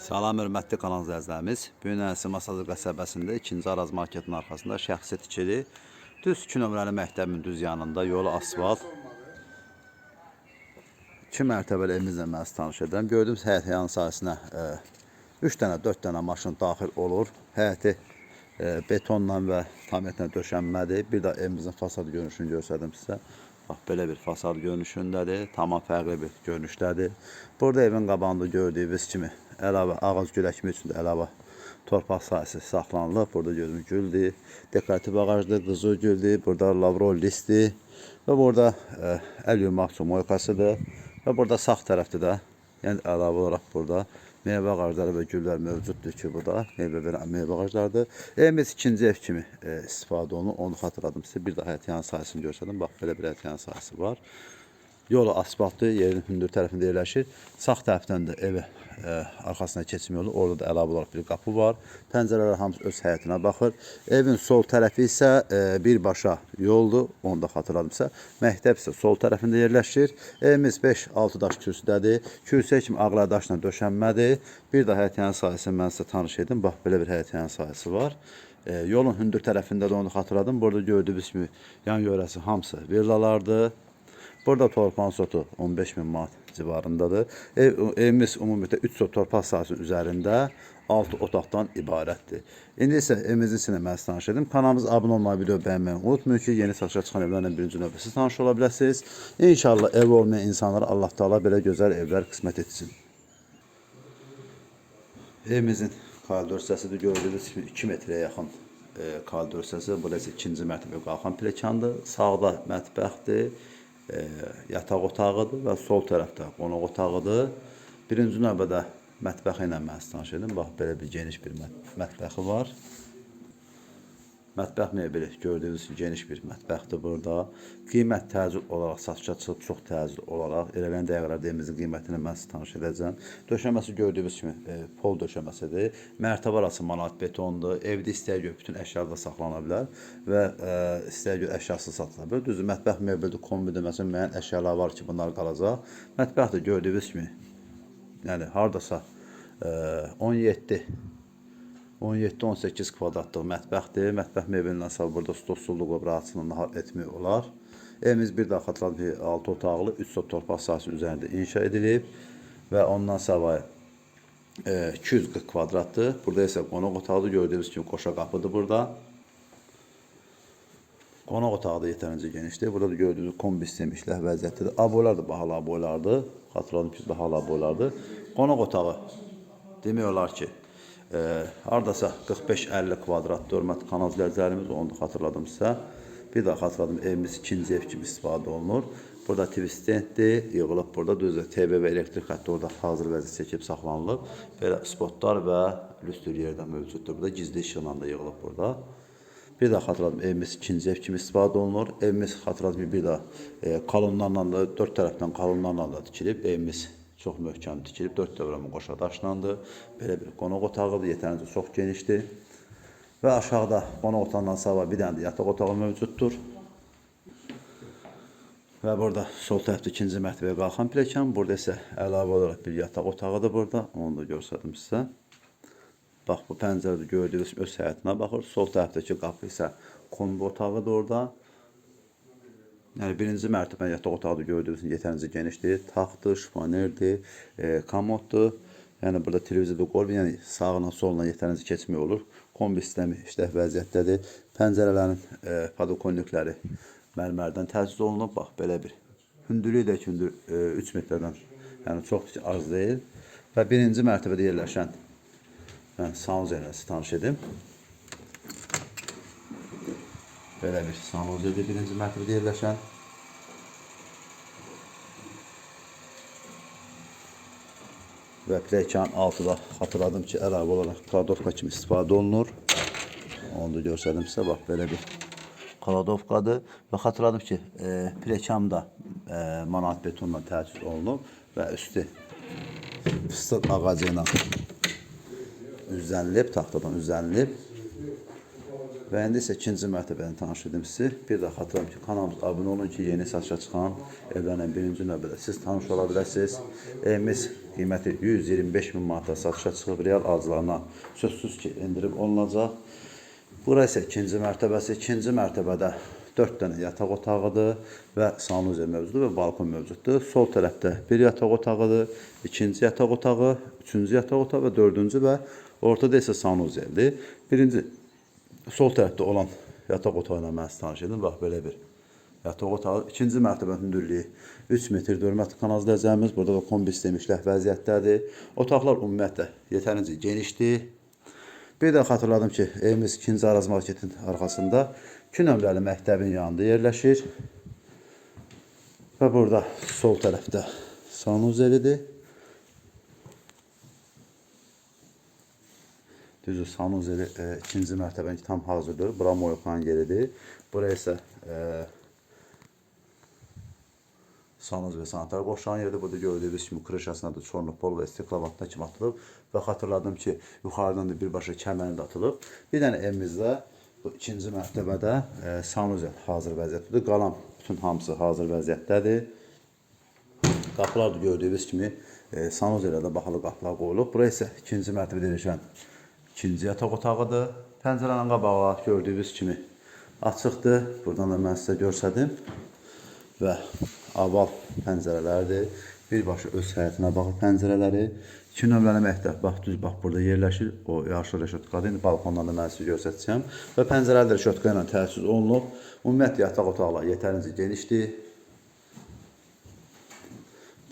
Salam hörmətli kanal izləyicilərimiz. Bu gün Ənisə Masazır qəsəbəsində 2-ci Araz marketin arxasında şəxsi tikili düz 2 nömrəli məktəbin düz yanında yolu asfalt 2 mərtəbəli evimizlə mən sizi tanış edirəm. Gördüyünüz həyət yan sahəsinə 3 dənə, 4 dənə maşın daxil olur. Həyəti e, betonla və tametlə döşənmədir. Bir də evimizin fasad görünüşünü göstərdim sizə. Bax belə bir fasad görünüşündədir. Tamam fərqli bir görünüşdədir. Burada evin qabağında gördüyünüz kimi əlavə ağac güləkmi üçün də əlavə torpaq sahəsi saxlanılıb. Burada gördüyünüz güldür, dekorativ ağacdır, qızıl güldür, burada lavrol listi və burada ə, əl yumaq üçün moykasıdır. Və burada sağ tərəfdə də, yəni əlavə olaraq burada meyvə ağacları və güllər mövcuddur ki, burada meyvə verən meyvə ağaclarıdır. Evimiz ikinci ev kimi e, istifadə olunur. Onu xatırladım sizə. Bir daha həyət yan sahəsini göstərdim. Bax belə bir həyət yan sahəsi var. Yolu asfaltlı yerin hündür tərəfində yerləşir. Sağ tərəfdən də evə e, arxasına keçim yolu. Orada da əlavə olaraq bir qapı var. Pəncərələr hamısı öz həyətinə baxır. Evin sol tərəfi isə e, birbaşa yoldur. Onu da xatırladımsa. Məktəb isə sol tərəfində yerləşir. Evimiz 5-6 daş kürsüdədir. Kürsüyə kimi ağlar daşla döşənmədir. Bir də həyətyan sahəsini mən sizə tanış edim. Bax belə bir həyətyan sahəsi var. E, yolun hündür tərəfində də onu xatırladım. Burada gördüyünüz kimi yan yörəsi hamısı villalardır. Burada torpağın sotu 15 bin manat civarındadır. Ev, evimiz ümumiyyətlə 3 sot torpaq sahəsinin üzərində 6 otaqdan ibarətdir. İndi isə evimizin içində mən tanış edim. Kanalımıza abunə olmayı, video bəyənməyi unutmayın ki, yeni satışa çıxan evlərlə birinci növbə siz tanış ola biləsiniz. İnşallah ev olmayan insanlara Allah Taala belə gözəl evlər qismət etsin. Evimizin koridor hissəsidir. Gördüyünüz kimi 2 metrəyə yaxın e, koridor hissəsi. Burası ikinci mərtəbə qalxan pilləkəndir. Sağda mətbəxdir, e, yataq otağıdır və sol tərəfdə qonaq otağıdır. Birinci növbədə mətbəxi ilə mən tanış edim. Bax belə bir geniş bir mət mətbəxi var. Mətbəx mebeli gördüyünüz kimi geniş bir mətbəxdir burada. Qiymət təcil olaraq satışa çıxıb çox təcil olaraq elələn dəqiqələrdə evimizin qiymətini mən sizə tanış edəcəm. Döşəməsi gördüyünüz kimi e, pol döşəməsidir. Mərtəbə arası manat betondur. Evdə istəyə görə bütün əşyalar da saxlana bilər və e, istəyə görə əşyasız satıla bilər. Düzdür, mətbəx mebelidir, kombidə məsələn müəyyən əşyalar var ki, bunlar qalacaq. Mətbəx də gördüyünüz kimi yəni hardasa e, 17 17-18 kvadratlıq mətbəxdir. Mətbəx mebelindən sonra burada stolsuzluq və rahatçılıqla nahar etmək olar. Evimiz bir daha xatırladım ki, 6 otaqlı 3 sot torpaq sahəsi üzərində inşa edilib və ondan savayı e, 240 kvadratdır. Burada isə qonaq otağıdır. Gördüyünüz kimi qoşa qapıdır burada. Qonaq otağı da yetərincə genişdir. Burada da gördüyünüz kombi sistemi işləh vəziyyətdədir. Aboylar da bahalı aboylardır. Xatırladım ki, bahalı aboylardır. Qonaq otağı demək olar ki, e, hardasa 45-50 kvadrat hörmətli kanal izləyicilərimiz, onu da xatırladım sizə. Bir daha xatırladım, evimiz ikinci ev kimi istifadə olunur. Burada TV stenddir, yığılıb burada düzdür, TV və elektrik xətti orada hazır vəziyyət çəkib saxlanılıb. Belə spotlar və lüstr yerdə mövcuddur. Burada gizli işıqla da yığılıb burada. Bir daha xatırladım, evimiz ikinci ev kimi istifadə olunur. Evimiz xatırladım bir daha e, kalonlarla da, dörd tərəfdən kalonlarla da tikilib. Evimiz çox möhkəm tikilib, dörd dövrəmi qoşa daşlandı. Belə bir qonaq otağıdır, yetərincə çox genişdir. Və aşağıda qonaq otağından sabah bir dənə də yataq otağı mövcuddur. Və burada sol tərəfdə ikinci mərtəbəyə qalxan pilləkən, burada isə əlavə olaraq bir yataq otağıdır burada. Onu da göstərdim sizə. Bax bu pəncərədə gördüyünüz öz həyətinə baxır. Sol tərəfdəki qapı isə kombi otağıdır orada. Yəni birinci mərtəbə yataq otağı gördüyünüz yetərincə genişdir. Taxtdır, şifanerdir, e, komoddur. Yəni burada televizor da qoyulub, yəni sağla solla yetərincə keçmək olur. Kombi sistemi işləh vəziyyətdədir. Pəncərələrin e, padokonnikləri mərmərdən təchiz olunub. Bax belə bir. Hündürlüyü də hündür e, 3 metrdən, yəni çox az deyil. Və birinci mərtəbədə yerləşən mən sanuzellə sizi tanış edim. Belə bir sanuzeldir birinci mərtəbədə yerləşən. Və pilləkən altıda xatırladım ki, əlavə olaraq kladovka kimi istifadə olunur. Onu da göstərdim sizə. Bax belə bir kladovkadır. Və xatırladım ki, e, pilləkən də e, manat betonla təchiz olunub və üstü fıstıq ağacı ilə üzlənilib, taxtadan. İsə ikinci mərtəbəni tanış edim sizi. Bir də xatırlam ki, kanalımıza abunə olun ki, yeni satışa çıxan evlərlə birinci növbədə siz tanış ola biləsiniz. Evimiz qiyməti 125 min manata satışa çıxıb real alıcılarına sözsüz ki, endirib olunacaq. Bura isə ikinci mərtəbəsi. İkinci mərtəbədə 4 dənə yataq otağıdır və sanuzel mövcuddur və balkon mövcuddur. Sol tərəfdə bir yataq otağıdır, ikinci yataq otağı, üçüncü yataq otağı və dördüncü və ortada isə sanuzeldir. Birinci sol tərəfdə olan yataq otağı ilə mən tanış edim. Bax belə bir yataq otağı. İkinci mərtəbənin hündürlüyü 3 metr 4 metr kanalizasiyamız. Burada da kombi sistemi işləh vəziyyətdədir. Otaqlar ümumiyyətlə yetərincə genişdir. Bir də xatırladım ki, evimiz ikinci Araz marketin arxasında 2 nömrəli məktəbin yanında yerləşir. Və burada sol tərəfdə sanuzelidir. Düzü sanuzeli e, ikinci mərtəbənin tam hazırdır. Bura moyxan yeridir. Bura isə e, sanuz və sanitar qoşulan yerdə burada gördüyünüz kimi krışasına da çorluq pol və istiklavatına kimi atılıb və xatırladım ki, yuxarıdan da birbaşa kəməri də atılıb. Bir dənə evimizdə bu ikinci mərtəbədə e, sanuzel hazır vəziyyətdədir. Qalan bütün hamısı hazır vəziyyətdədir. Qapılar da gördüyünüz kimi e, sanuzelə də baxılı qapılar qoyulub. Bura isə ikinci mərtəbədə yerləşən ikinci yataq otağıdır. Pəncərənin qabağı gördüyünüz kimi açıqdır. Buradan da mən sizə göstərdim və aval pəncərələrdir. Birbaşa öz həyətinə baxır pəncərələri. 2 nömrəli məktəb bax düz bax burada yerləşir. O yaşlı reşotkadır. İndi balkondan da mən sizə göstərəcəm. Və pəncərələr də reşotka ilə təchiz olunub. Ümumiyyətlə yataq otaqları yetərincə genişdir.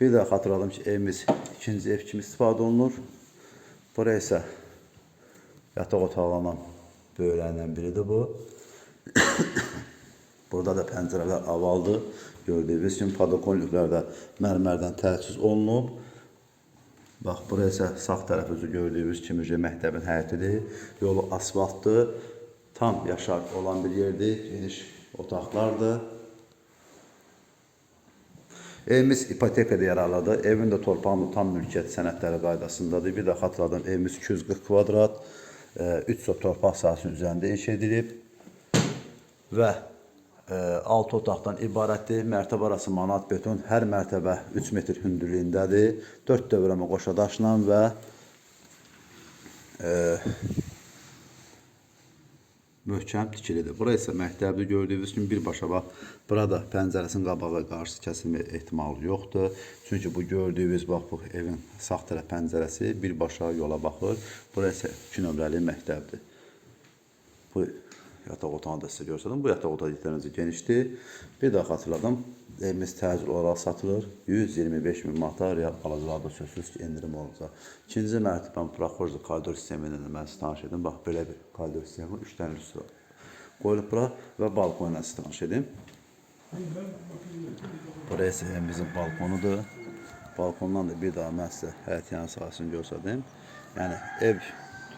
Bir də xatırladım ki, evimiz ikinci ev kimi istifadə olunur. Bura isə yataq otaqlarla böyüklərindən biridir bu. Burada da pəncərələr avaldır. Gördüyünüz kimi padokonliklər də mərmərdən təchiz olunub. Bax, bura isə sağ tərəf özü gördüyünüz kimi məktəbin həyətidir. Yolu asfaltdır. Tam yaşar olan bir yerdir. Geniş otaqlardır. Evimiz ipotekada yararlıdır. Evin də torpağın da tam mülkiyyət sənədləri qaydasındadır. Bir də xatırladım, evimiz 240 kvadrat, 3 sot torpaq sahəsinin üzərində inşa edilib və 6 otaqdan ibarətdir. Mərtəbə arası manat beton, hər mərtəbə 3 metr hündürlüyündədir. 4 dövrəmə qoşa daşla və e, möhkəm tikilidir. Bura isə məktəbdə gördüyünüz kimi birbaşa bax, burada pəncərəsinin qabağı qarşısı kəsilmə ehtimalı yoxdur. Çünki bu gördüyünüz bax bu evin sağ tərəf pəncərəsi birbaşa yola baxır. Bura isə 2 nömrəli məktəbdir. Bu yataq otağını da sizə göstərdim. Bu yataq otağı yetərincə genişdir. Bir daha xatırladım. Evimiz təcil olaraq satılır. 125 min manata real alıcılarda sözsüz ki, endirim olacaq. İkinci mərtəbən Proxorza koridor sistemi ilə mən sizə tanış edim. Bax, belə bir koridor sistemi, 3 dənə lüstra qoyulub bura və balkon ilə sizə tanış edim. Buraya isə evimizin balkonudur. Balkondan da bir daha mən sizə həyət yanı sahəsini göstərdim. Yəni ev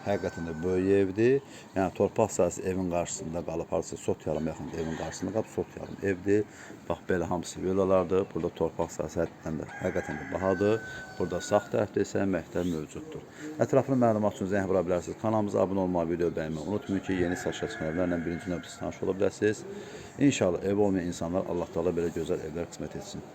həqiqətən böyük evdir. Yəni torpaq sahəsi evin qarşısında qalıb. Harasa sot yarım yaxında evin qarşısında qalıb sot yarım evdir. Bax belə hamısı villalardır. Burada torpaq sahəsi həqiqətən də həqiqətən də bahadır. Burada sağ tərəfdə isə məktəb mövcuddur. Ətraflı məlumat üçün zəng vura bilərsiniz. Kanalımıza abunə olmağı, video bəyənməyi unutmayın ki, yeni satışa çıxan evlərlə birinci növbədə tanış ola bilərsiniz. İnşallah ev olmayan insanlar Allah Taala belə gözəl evlər qismət etsin.